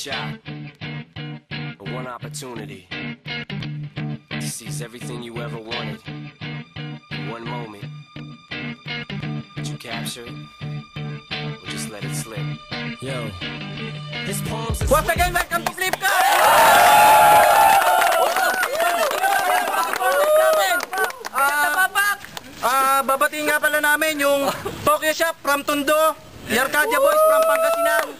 shot, or one opportunity to seize everything you ever wanted in one moment. Did you capture it? Or just let it slip? Yo. His palms are Once again, welcome to Flipkart! Ah, ah, babatiin nga pala namin yung Tokyo Shop from Tondo, Yarcadia Boys from Pangasinan,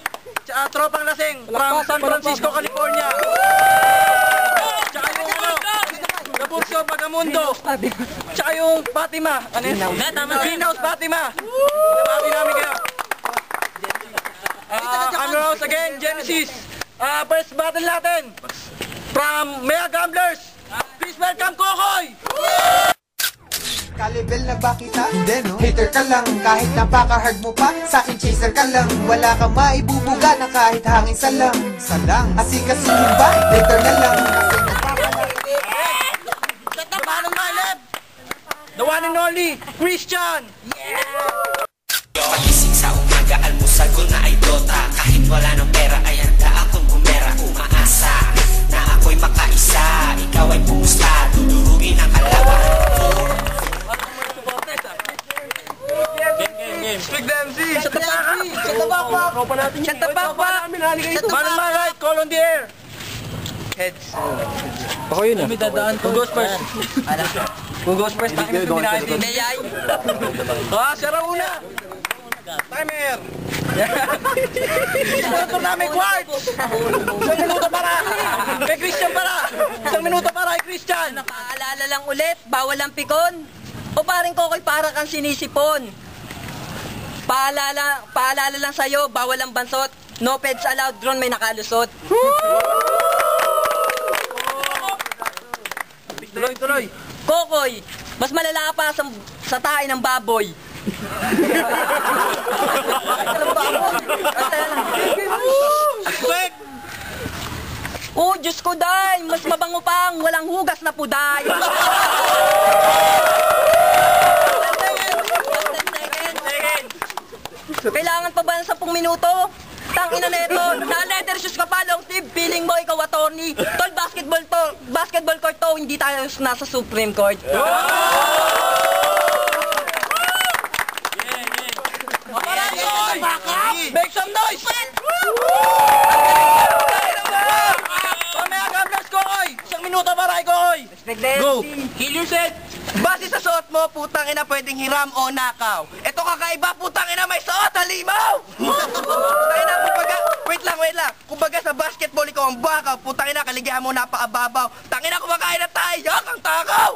tsaka Tropang Lasing from San Francisco, California. Tsaka yung ano, Gaburso Bagamundo, tsaka yung Fatima, ano yun? Greenhouse Fatima. Nabati namin kayo. Ah, ano Rose again, Genesis. Ah, first battle natin from Mea Gamblers. Please welcome Kokoy! Kalibel na ba kita? Hindi no? Hater ka lang, kahit napaka-hard mo pa Sa akin chaser ka lang, wala kang maibubuga na kahit hangin sa lang Salang, asikasuhin ba? Later na lang, kasi up, Manong Maleb! The one and only, Christian! Pagising sa umaga, almusal ko na ay dota Kahit wala ng up! Manong Maleb, call on the air! Heads. Ako yun ah. May dadaan to. Who goes first? Who goes first? Takin ito binahati. Mayay! Ah, siya raw una! Timer! Sponsor namin, Quartz! Isang minuto para! Kay Christian para! Isang minuto para kay Christian! Paalala lang ulit, bawal ang pikon. O paring kokoy para kang sinisipon. Paalala, paalala lang sa'yo, bawal ang bansot. No pets allowed, drone may nakalusot. Tuloy, tuloy! Kokoy, mas malala pa sa, sa tae ng baboy. Quick! Oh, Diyos ko, day! Mas mabango pang walang hugas na puday. Kailangan pa ba ng 10 minuto? Tang ina neto, na leather shoes ka pa, long sleeve, feeling mo ikaw attorney. Tol, basketball to, basketball court to, hindi tayo nasa Supreme Court. Make some noise! Mamaya gamblers, Kokoy! Isang minuto para kay Kokoy! Go! Kill yourself! Base sa suot mo, putang ina pwedeng hiram o nakaw. Ito kakaiba, putang ina may suot, halimaw! putang ina, kumbaga, wait lang, wait lang. Kumbaga sa basketball, ikaw ang bakaw. Putang ina, kaligahan mo napaababaw. Tangina, kumakain na tayo, yak ang takaw!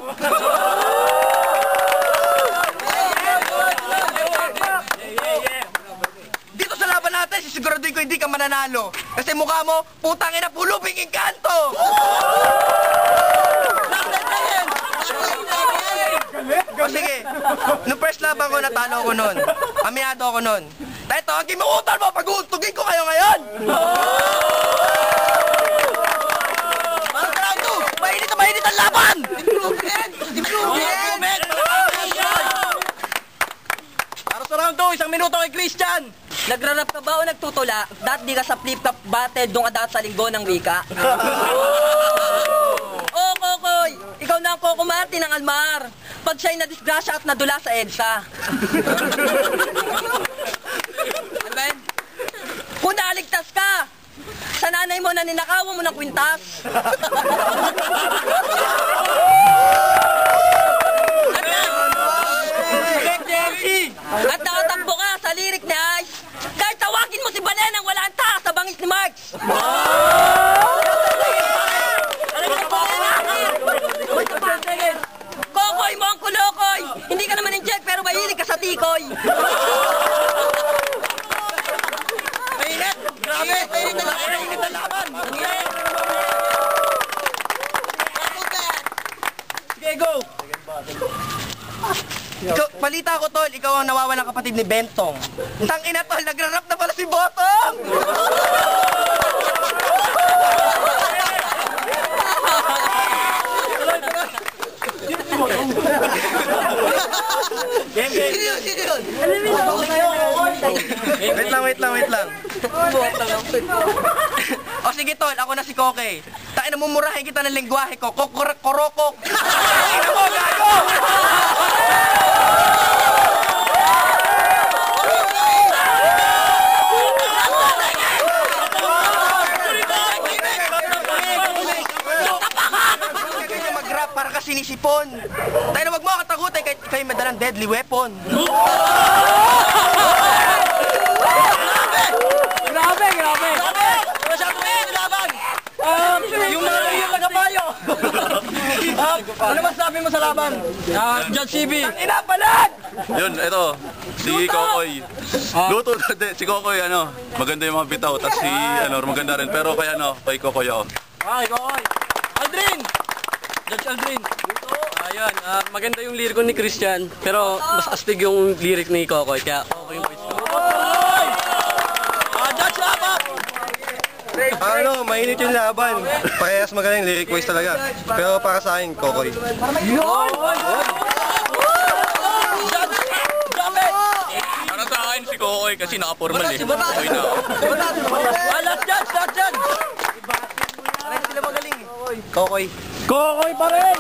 Dito sa laban natin, sisiguraduhin ko hindi ka mananalo. Kasi mukha mo, putang ina, puluping inkanto! O sige, nung first laban ko, natalo ko nun. Aminado ako nun. Dahil tawagin mo utol mo, pag-uuntugin ko kayo ngayon! Parang round two, mainit na mainit ang laban! Improvement! Improvement! Para sa round 2, isang minuto kay Christian! Nagrarap ka ba o nagtutula? Dat di ka sa flip-top battle, doon ka sa linggo ng wika. Oo, Kokoy! Ikaw na ang Coco Martin ng Almar. Pag siya'y nadisgrasya at nadula sa EDSA. Amen? Kung naligtas ka, sa nanay mo na ninakawan mo ng kwintas. Correct, JMC! At nakatakbo ka sa lirik ni Ice. Kahit tawagin mo si Banenang walang ta sa bangis ni Marx. Kokoy mo ang kulokoy! Hindi ka naman inject pero mahilig ka sa tikoy. Grabe! Mainit na laban! Mainit na laban! Sige, go! Ikaw, balita ko, Tol, ikaw ang nawawalang kapatid ni Bentong. Tang ina, Tol, nagra-rap na pala si Botong! Game, game. Wait lang, wait lang, wait lang. O sige tol, ako na si Koke. Tayo na mumurahin kita ng lingwahe ko. Kokorok korokok. Ina mo, gago! Para ka sinisipon. Tayo na wag mo katakutin kahit kayo madalang deadly weapon. Grabe, grabe. Masyado eh, laban! Um, yung mga yung tagapayo. Ah, ano masabi mo sa laban? Ah, Judge CB. Ina, balag! Yun, ito. Si Kokoy. Luto hindi, si Kokoy ano, maganda yung mga bitaw, tapos si ano, maganda rin. Pero kaya ano, kay Kokoy ako. Okay, okay. Aldrin! Judge Aldrin. Ayan, ah, maganda yung liriko ni Christian, pero mas astig yung lyric ni Kokoy, kaya okay yung voice ko. Ah, Judge Lapa! Ano, mainit yung laban. Parehas magaling, lyric wise talaga. Pero para sa akin, Kokoy. Para sa akin si Kokoy kasi naka-formal eh. Okay na. Last judge, last judge! Parehas sila magaling eh. Kokoy. Kokoy pa rin.